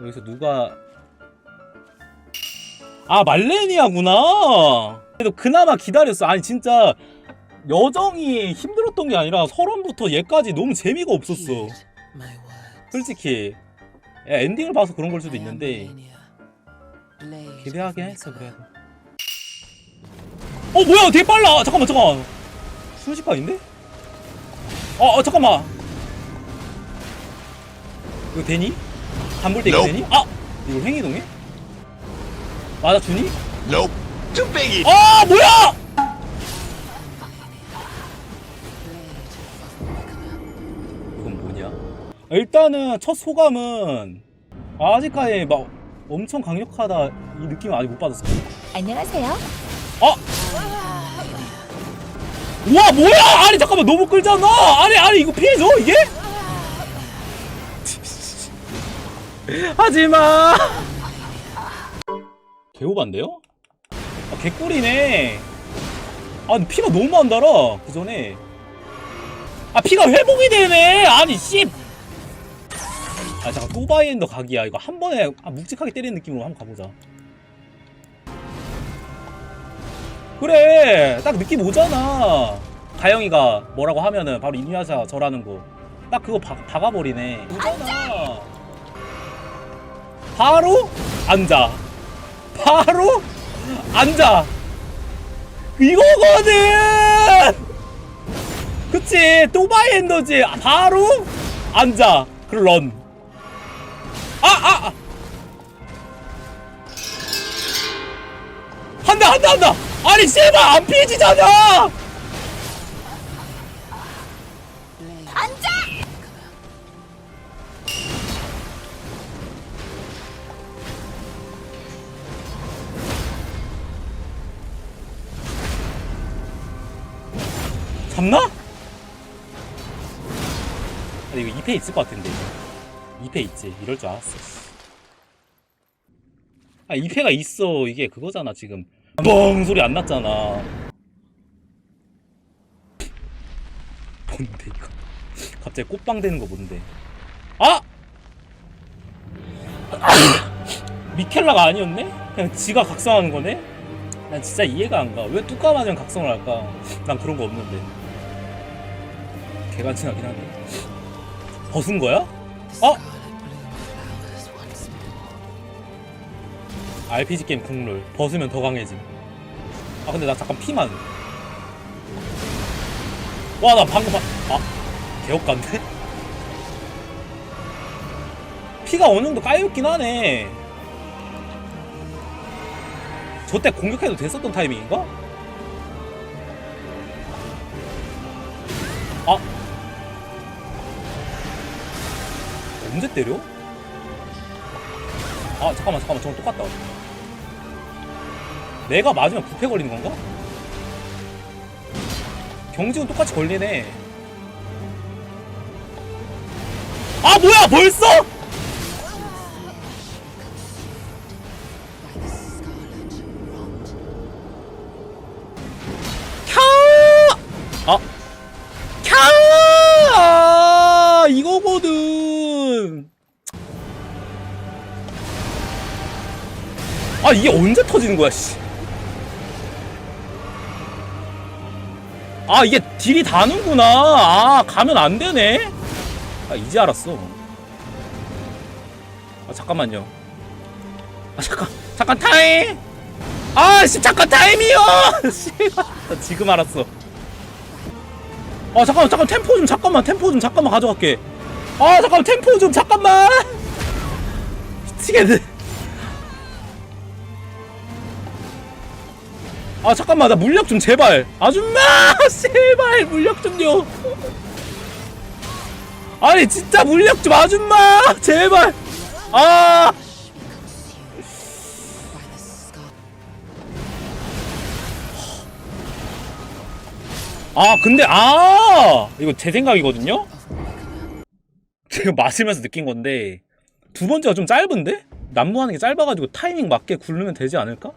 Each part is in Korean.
여기서 누가? 아 말레니아구나. 그래도 그나마 기다렸어. 아니 진짜 여정이 힘들었던 게 아니라 설원부터 얘까지 너무 재미가 없었어. 솔직히. 야, 엔딩을 봐서 그런 걸 수도 있는데 기대하긴 했어 그래도. 어 뭐야? 되게 빨라. 잠깐만 잠깐만. 순식간인데? 어, 어 잠깐만 이거 되니? 때 이거 Nope. 되니? 아! 이거 횡이동해? 맞아주니? Nope. Too biggie. 아 뭐야! 이건 뭐냐? 일단은 첫 소감은 아직까지 막 엄청 강력하다 이 느낌을 아직 못 받았어. 안녕하세요. 아! 와 뭐야! 아니 잠깐만 너무 끌잖아! 아니 아니 이거 피해줘 이게? 하지마! 개오반데요? 아 개꿀이네. 아 피가 너무 안 달아 그 전에. 아 피가 회복이 되네. 아니 씨! 아 잠깐 또바이엔더 각이야. 이거 한 번에 아, 묵직하게 때리는 느낌으로 한번 가보자. 그래. 딱 느낌 오잖아. 가영이가 뭐라고 하면은 바로 이누야샤 절하는 거 딱 그거 박, 박아버리네. 오잖아 바로 앉아. 바로 앉아. 이거거든! 그치? 또바이 엔더지. 바로 앉아. 그런. 아 아 아. 한다 한다 한다! 아니 씨발 안 피해지잖아! 잡나? 아니 이거 2패 있을 것 같은데 2패 있지 이럴 줄 알았어 아 2패가 있어 이게 그거잖아 지금 뻥 소리 안 났잖아 뭔데 이거 갑자기 꽃빵 되는 거 뭔데 아! 미켈라가 아니었네? 그냥 지가 각성하는 거네? 난 진짜 이해가 안 가. 왜 뚜까마면 각성을 할까? 난 그런 거 없는데. 개간지나긴 한데. 벗은 거야? 어? RPG 게임 국룰. 벗으면 더 강해짐. 아 근데 나 잠깐 피만. 와 나 방금 봐. 아 개업간데? 피가 어느 정도 까여있긴 하네. 저때 공격해도 됐었던 타이밍인가? 언제 때려? 아 잠깐만 잠깐만 저건 똑같다 내가 맞으면 부패 걸리는 건가? 경직은 똑같이 걸리네 아 뭐야 벌써? 아, 이게 언제 터지는 거야, 씨. 아, 이게 딜이 다는구나. 아, 가면 안 되네. 아, 이제 알았어. 아, 잠깐만요. 아, 잠깐, 잠깐 타임! 아, 씨, 잠깐 타임이요! 나 지금 알았어. 아, 잠깐만, 잠깐, 템포 좀, 잠깐만, 템포 좀, 잠깐만 가져갈게. 아, 잠깐만, 템포 좀, 잠깐만! 미치겠네. 아, 잠깐만, 나 물약 좀, 제발. 아줌마! 제발, 물약 좀요. 아니, 진짜 물약 좀, 아줌마! 제발! 아! 아 근데 아 이거 제 생각이거든요 제가 마시면서 느낀 건데 두 번째가 좀 짧은데 난무하는 게 짧아가지고 타이밍 맞게 굴르면 되지 않을까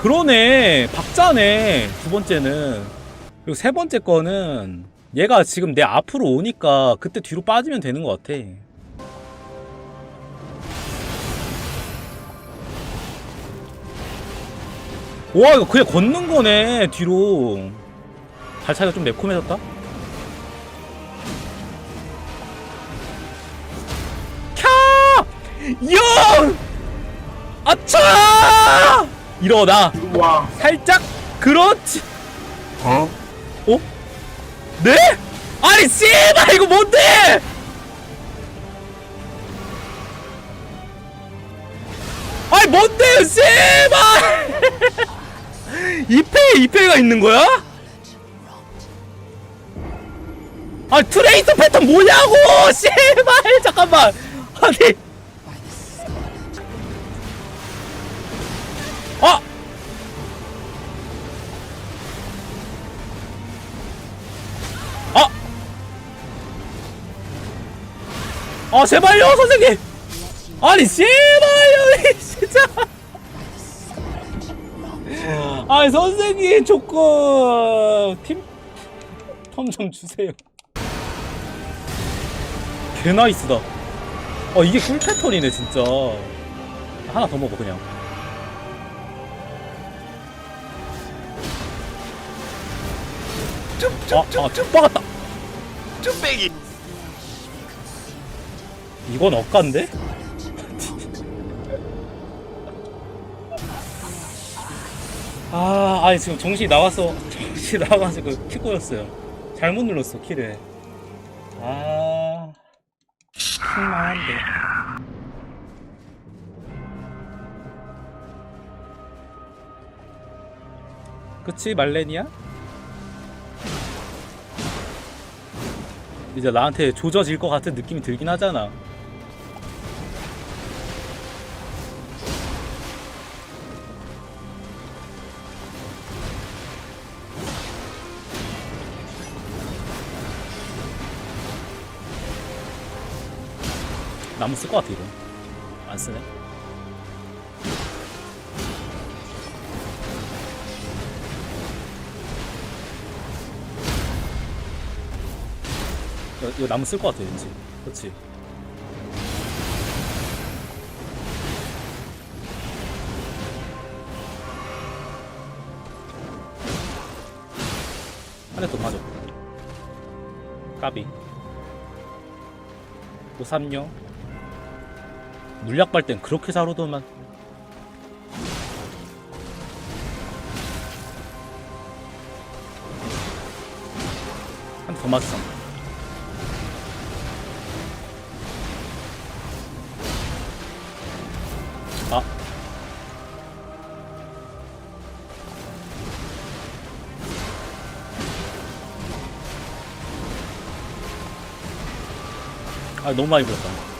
그러네 박자네 두 번째는 그리고 세 번째 거는 얘가 지금 내 앞으로 오니까 그때 뒤로 빠지면 되는 것 같아. 와 이거 그냥 걷는 거네 뒤로. 발차기가 좀 매콤해졌다. 캬! 영! 아차! 일어나. 와. 살짝 그렇지. 어? 어? 네? 아니 씨발 이거 뭔데? 아니 뭔데요 씨발 2패에 2패가 있는 거야? 아 트레이서 패턴 뭐냐고 씨발 잠깐만 아니 아 제발요 선생님! 아니 제발요 이 진짜! 아니 선생님 조금 팀텀 좀 주세요. 개 나이스다. 어 이게 꿀 패턴이네 진짜. 하나 더 먹어 그냥. 아아 쭉 박았다. 쭈빼기. 이건 억간데? 아, 아니 지금 정신이 나갔어. 정신이 나가가지고 키 꼬였어요. 잘못 눌렀어 키를. 아, 실망한데. 그치 말렌이야? 이제 나한테 조져질 것 같은 느낌이 들긴 하잖아. 나무 쓸 것 같아 이거. 안 쓰네. 이거, 이거 나무 쓸 것 같아 왠지. 그렇지. 한대더 맞아. 까비. 오삼요 물약 발땐 그렇게 잘 오더만. 한대더 맞았어. 아. 아 너무 많이 불었다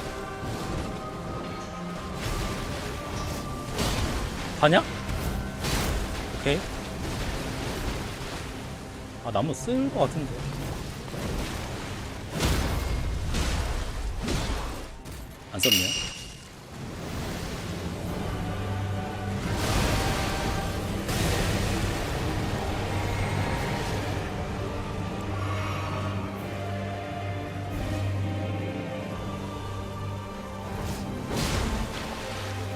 파냐? 오케이 아 나무 쓸 것 같은데 안 썼네요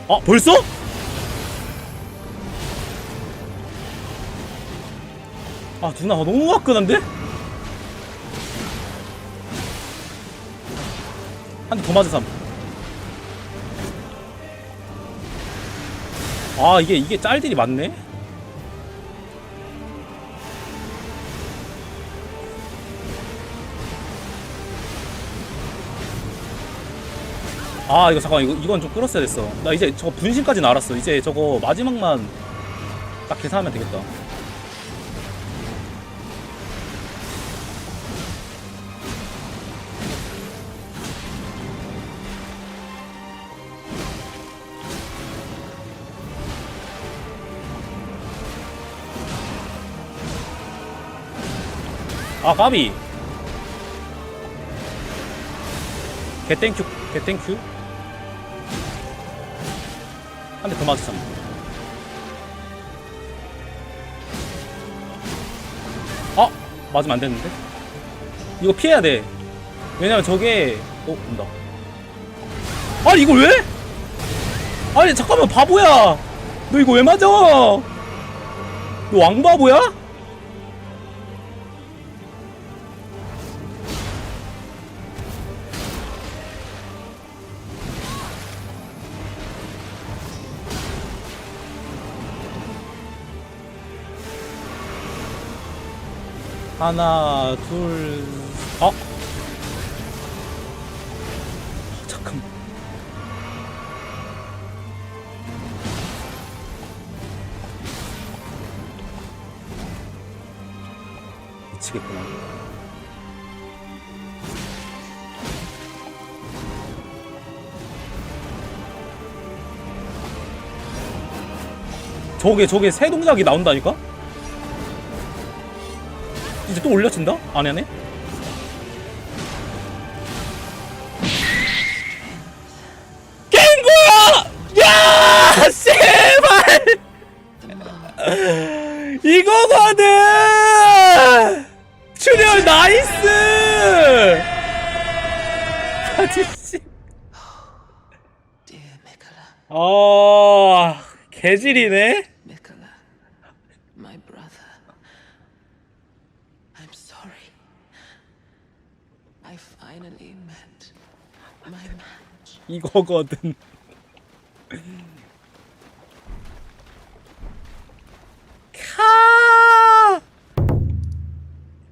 아 벌써? 아 누나 너무 화끈한데? 한 대 더 맞아 삼. 아 이게 이게 짤들이 많네. 아 이거 잠깐 이거 이건 좀 끌었어야 됐어. 나 이제 저거 분신까지는 알았어. 이제 저거 마지막만 딱 계산하면 되겠다. 아 까비 개땡큐 개땡큐 한 대 더 맞았잖아 아 맞으면 안 되는데 이거 피해야 돼. 왜냐면 저게 어 온다. 아니 이걸 왜? 아니 잠깐만 바보야. 너 이거 왜 맞아? 너 왕바보야? 하나, 둘, 어? 잠깐만. 미치겠구나. 저게 저게 새 동작이 나온다니까? 이제 또 올려친다? 안 하네? 야! 씨발! 이거거든! 출혈 나이스! 아저씨. Mikola, 어, 개질이네? 이거거든. 카!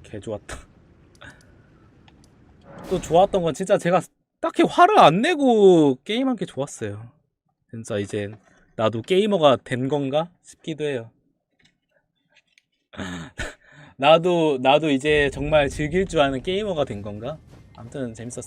개 좋았다. 또 좋았던 건 진짜 제가 딱히 화를 안 내고 게임한 게 좋았어요. 진짜 이제 나도 게이머가 된 건가 싶기도 해요. 나도 나도 이제 정말 즐길 줄 아는 게이머가 된 건가? 아무튼 재밌었어요.